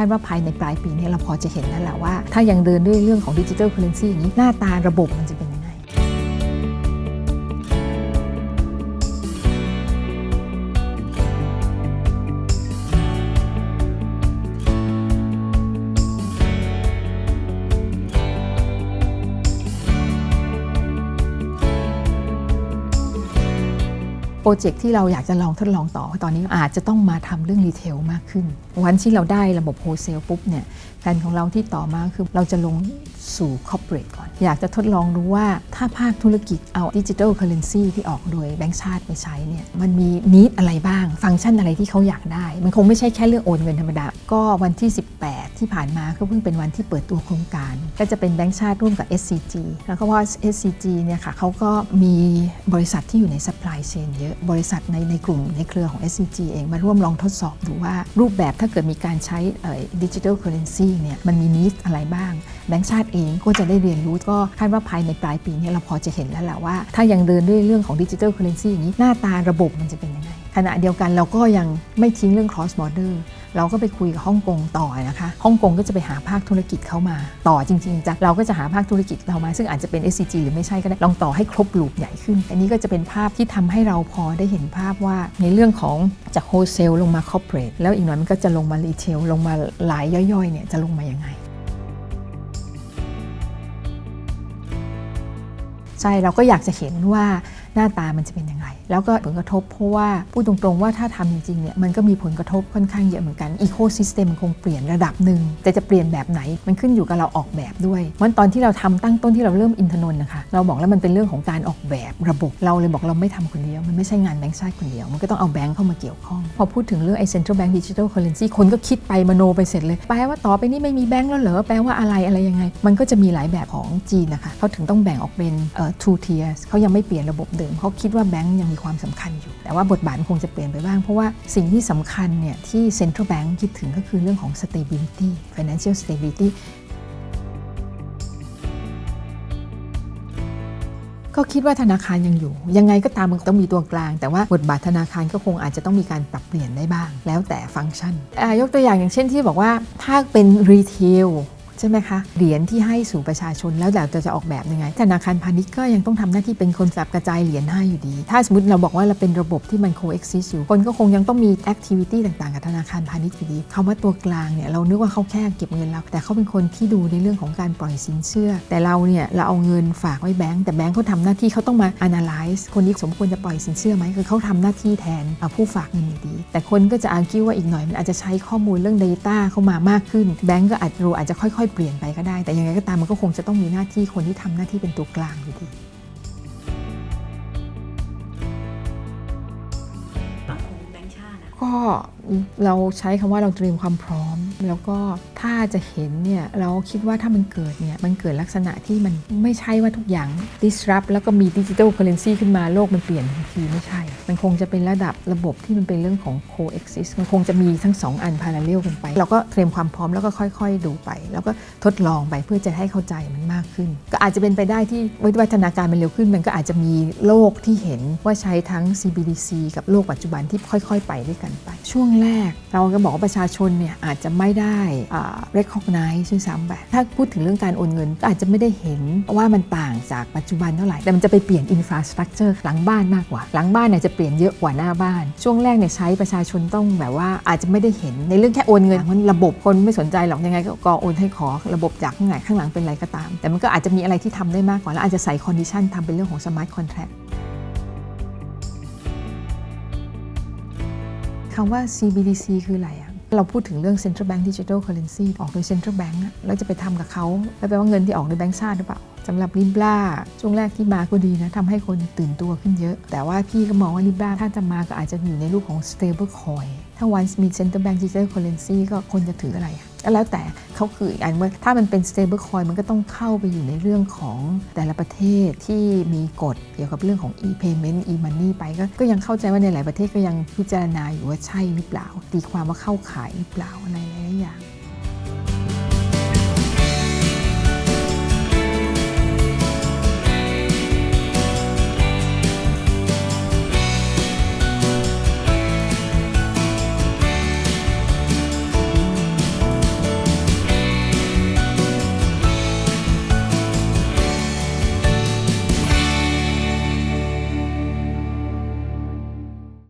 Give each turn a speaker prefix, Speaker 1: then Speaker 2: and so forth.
Speaker 1: าดว่าภายในปลายปีนี้เราพอจะเห็นแล้วแหละว่า ถ้ายังเดินด้วยเรื่องของดิจิทัลเคอร์เรนซีอย่างนี้หน้าตาระบบมันจะเป็น โปรเจกต์ที่เราอยากจะลองทดลองต่อตอนนี้อาจจะต้องมาทำเรื่องรีเทลมากขึ้น วันที่เราได้ระบบโฮเซลปุ๊บเนี่ยแผนของเราที่ต่อมาคือเราจะลงสู่คอร์เปอเรทก่อน อยากจะทดลองดูว่าถ้าภาคธุรกิจเอาดิจิทัลเคอร์เรนซีที่ออกโดยแบงก์ชาติไปใช้เนี่ยมันมีนิดอะไรบ้าง ฟังก์ชันอะไรที่เขาอยากได้ มันคงไม่ใช่แค่เรื่องโอนเงินธรรมดา ก็วันที่ 18 ที่ผ่านมาก็เพิ่งเป็นวันที่เปิดตัวโครงการ ก็จะเป็นแบงก์ชาติร่วมกับ SCG แล้วก็ว่า SCG เนี่ยค่ะเขาก็มีบริษัทที่อยู่ใน supply chain เยอะบริษัทในในกลุ่มในเครือของ SCG เองมาร่วมลองทดสอบดูว่ารูปแบบถ้าเกิดมีการใช้ดิจิทัลเคอร์เรนซีเนี่ยมันมีนิดอะไรบ้างแบงก์ชาติเองก็จะได้เรียนรู้ก็คาดว่าภายในปลายปีนี้เราพอจะเห็นแล้วแหละว่า ถ้ายังเดินด้วยเรื่องของดิจิทัลเคอร์เรนซีอย่างนี้หน้าตาระบบมันจะเป็นยังไงขณะเดียวกันเราก็ยังไม่ทิ้งเรื่อง cross border เราก็ไปคุยกับฮ่องกงต่อนะคะฮ่องกงก็จะไปหาภาคธุรกิจเข้ามา ต่อจริงๆจ้ะเราก็จะหาภาคธุรกิจเรามา ซึ่งอาจจะเป็น SCG หรือไม่ใช่ก็ได้ลองต่อให้ครบลูปใหญ่ขึ้น อันนี้ก็จะเป็นภาพที่ทำให้เราพอได้เห็นภาพว่าในเรื่องของจากโฮเซลลงมาคอร์เปรทแล้วอีกหน่อยมันก็จะลงมารีเทลลงมาหลายย่อยๆเนี่ยจะลงมายังไง ใช่เราก็อยากจะเห็นว่าหน้าตามันจะเป็นยังไง แล้วก็ผลกระทบเพราะว่าพูดตรงๆว่าถ้าทำจริงๆเนี่ยมันก็มีผลกระทบค่อนข้างเยอะเหมือนกันอีโคซิสเต็มคงเปลี่ยนระดับหนึ่งแต่จะเปลี่ยนแบบไหนมันขึ้นอยู่กับเราออกแบบด้วยเพราะตอนที่เราทำตั้งต้นที่เราเริ่มอินทนนท์นะคะเราบอกแล้วมันเป็นเรื่องของการออกแบบระบบเราเลยบอกเราไม่ทำคนเดียวมันไม่ใช่งานแบงก์ชาติคนเดียว มันก็ต้องเอาแบงก์เข้ามาเกี่ยวข้องพอพูดถึงเรื่องไอ้ central bank digital currency คนก็คิดไปมโนไปเสร็จเลยแปลว่าต่อไปนี้ไม่มีแบงก์แล้วเหรอแปลว่าอะไรอะไรยังไง มันก็จะมีหลายแบบของจีนนะคะเขาถึงต้องแบ่งออกเป็นเอ่อ two tiers เขายังไม่เปลี่ยนระบบเดิมเขาคิดว่าแบงก์ยังมีความสำคัญอยู่ แต่ว่าบทบาทคงจะเปลี่ยนไปบ้าง เพราะว่าสิ่งที่สำคัญเนี่ยที่ central bank คิดถึงก็คือเรื่องของ stability financial stability ก็คิดว่าธนาคารยังอยู่ ยังไงก็ตามมันต้องมีตัวกลาง แต่ว่าบทบาทธนาคารก็คงอาจจะต้องมีการปรับเปลี่ยนได้บ้าง แล้วแต่ฟังก์ชันยกตัวอย่างอย่างเช่นที่บอกว่าถ้าเป็นรีเทล ใช่ไหมคะ เหรียญที่ให้สู่ประชาชนแล้วแต่จะจะออกแบบยังไง ธนาคารพาณิชย์ก็ยังต้องทำหน้าที่เป็นคนจับกระจายเหรียญให้อยู่ดี ถ้าสมมติเราบอกว่าเราเป็นระบบที่มัน coexist อยู่ คนก็คงยังต้องมี activity ต่างๆ กับธนาคารพาณิชย์อยู่ดีคำว่าตัวกลางเนี่ยเรานึกว่าเขาแค่เก็บเงินเรา แต่เขาเป็นคนที่ดูในเรื่องของการปล่อยสินเชื่อ แต่เราเนี่ยเราเอาเงินฝากไว้แบงก์แต่แบงก์เขาทำหน้าที่เขาต้องมา analyze คนนี้สมควรจะปล่อยสินเชื่อไหมคือเขาทำหน้าที่แทนผู้ฝากเงินอยู่ดี แต่คนก็จะอาร์กิวว่าอีกหน่อยมันอาจจะใช้ข้อมูลเรื่อง Data เข้ามามากขึ้นแบงก์ก็อาจรู้อาจจะค่อยเปลี่ยนไปก็ได้ แต่ยังไงก็ตามมันก็คงจะต้องมีหน้าที่คนที่ทำหน้าที่เป็นตัวกลางอยู่ดี
Speaker 2: แบงค์ชาติอะ
Speaker 1: ก็เราใช้คำว่าเราเตรียมความพร้อม แล้วก็ถ้าจะเห็นเนี่ยเราคิดว่าถ้ามันเกิดเนี่ยมันเกิดลักษณะที่มันไม่ใช่ว่าทุกอย่าง disrupt แล้วก็มีดิจิทัลเคอร์เรนซีขึ้นมาโลกมันเปลี่ยนทันทีไม่ใช่ มันคงจะเป็นระดับระบบที่มันเป็นเรื่องของ coexist มันคงจะมีทั้งสองอัน parallel กันไป เราก็เตรียมความพร้อมแล้วก็ค่อยๆ ดูไป แล้วก็ทดลองไปเพื่อจะให้เข้าใจมันมากขึ้น ก็อาจจะเป็นไปได้ที่วิวัฒนาการมันเร็วขึ้น มันก็อาจจะมีโลกที่เห็นว่าใช้ทั้ง CBDC กับโลกปัจจุบันที่ค่อย ๆ ไปด้วยกันไป ช่วงแรกเราก็บอกว่าประชาชนเนี่ยอาจจะไม่ได้อ่า recognize ด้วยซ้ำไปถ้าพูดถึงเรื่องการโอนเงินก็อาจจะไม่ได้เห็นว่ามันต่างจากปัจจุบันเท่าไหร่ แต่มันจะไปเปลี่ยน infrastructure หลังบ้านมากกว่า หลังบ้านเนี่ยจะเปลี่ยนเยอะกว่าหน้าบ้าน ช่วงแรกเนี่ยใช้ประชาชนต้องแบบว่าอาจจะไม่ได้เห็นในเรื่องแค่โอนเงินมันระบบคนไม่สนใจหรอกยังไงก็โอนให้ขอระบบจากข้างไหนข้างหลังเป็นไรก็ตาม แต่มันก็อาจจะมีอะไรที่ทำได้มากกว่าแล้วอาจจะใส่ condition ทำเป็นเรื่องของ smart contract คำว่า CBDC คืออะไรอะ เราพูดถึงเรื่อง Central Bank Digital Currency ออกโดย Central Bank แล้วจะไปทำกับเขาแล้วแปลว่าเงินที่ออกโดยแบงก์ชาติหรือเปล่าสำหรับลิบลาช่วงแรกที่มาก็ดีนะทำให้คนตื่นตัวขึ้นเยอะ แต่ว่าพี่ก็มองว่าลิบลาถ้าจะมาก็อาจจะอยู่ในรูปของ stable coin ถ้า once มี Central Bank Digital Currency ก็คนจะถืออะไรอะ ก็แล้วแต่เขาคืออีกอันว่าถ้ามันเป็น stable coin มันก็ต้องเข้าไปอยู่ในเรื่องของแต่ละประเทศที่มีกฎเกี่ยวกับเรื่องของ e-payment e-money ไปก็ก็ยังเข้าใจว่าในหลายประเทศก็ยังพิจารณาอยู่ว่าใช่หรือเปล่า ตีความว่าเข้าขายหรือเปล่าในหลายๆอย่าง